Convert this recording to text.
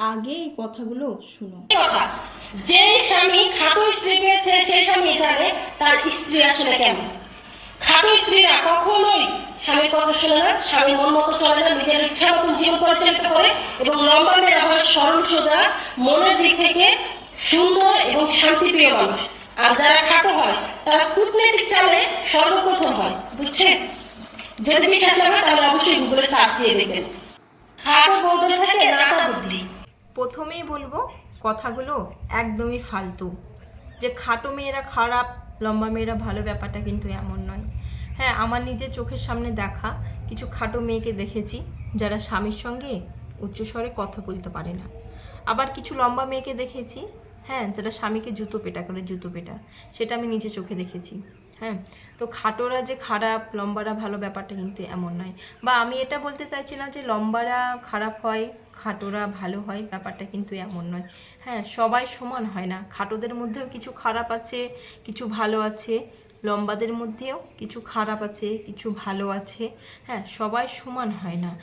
আগে এই কথাগুলো শুনো। যে স্বামী খাটো স্ত্রী পেয়েছে, সেই স্বামী জানে তার স্ত্রী আসলে কেমন। খাটো স্ত্রীরা কখনোই স্বামীর কথা শোনে না স্বামীর মন মতো চলে না, নিজের ইচ্ছা মতন জীবন পরিচালিত করে এবং লম্বা মেয়েরা হয় সরল সোজা, মনের দিক থেকে সুন্দর এবং শান্তিপ্রিয় মানুষ। আর যারা খাটো হয়, তারা কূটনৈতিক চালে সর্বপ্রথম হয়, বুঝছেন? যদি বিশ্বাস না হয়, তাহলে অবশ্যই গুগলে সার্চ দিয়ে দেখবেন। খাটো বদলে থাকে প্রথমেই বলব? কথাগুলো একদমই ফালতু। যে খাটো মেয়েরা খারাপ, লম্বা মেয়েরা ভালো ব্যাপারটা কিন্তু এমন নয়। হ্যাঁ আমার নিজের চোখের সামনে দেখা কিছু খাটো মেয়েকে দেখেছি, যারা স্বামীর সঙ্গে উচ্চস্বরে কথা বলতে পারে না। আবার কিছু লম্বা মেয়েকে দেখেছি হ্যাঁ যারা স্বামীকে জুতো পেটা করে, জুতো পেটা। সেটা আমি নিজে চোখে দেখেছি হ্যাঁ। তো খাটোরা যে খারাপ, লম্বারা ভালো ব্যাপারটা কিন্তু এমন নয়। বা আমি এটা বলতে চাইছি না যে লম্বারা খারাপ হয় খাটোরা ভালো হয়, ব্যাপারটা কিন্তু এমন নয়। হ্যাঁ সবাই সমান হয় না। খাটোদের মধ্যেও কিছু খারাপ আছে, কিছু ভালো আছে। লম্বাদের মধ্যেও কিছু খারাপ আছে, কিছু ভালো আছে। হ্যাঁ সবাই সমান হয় না।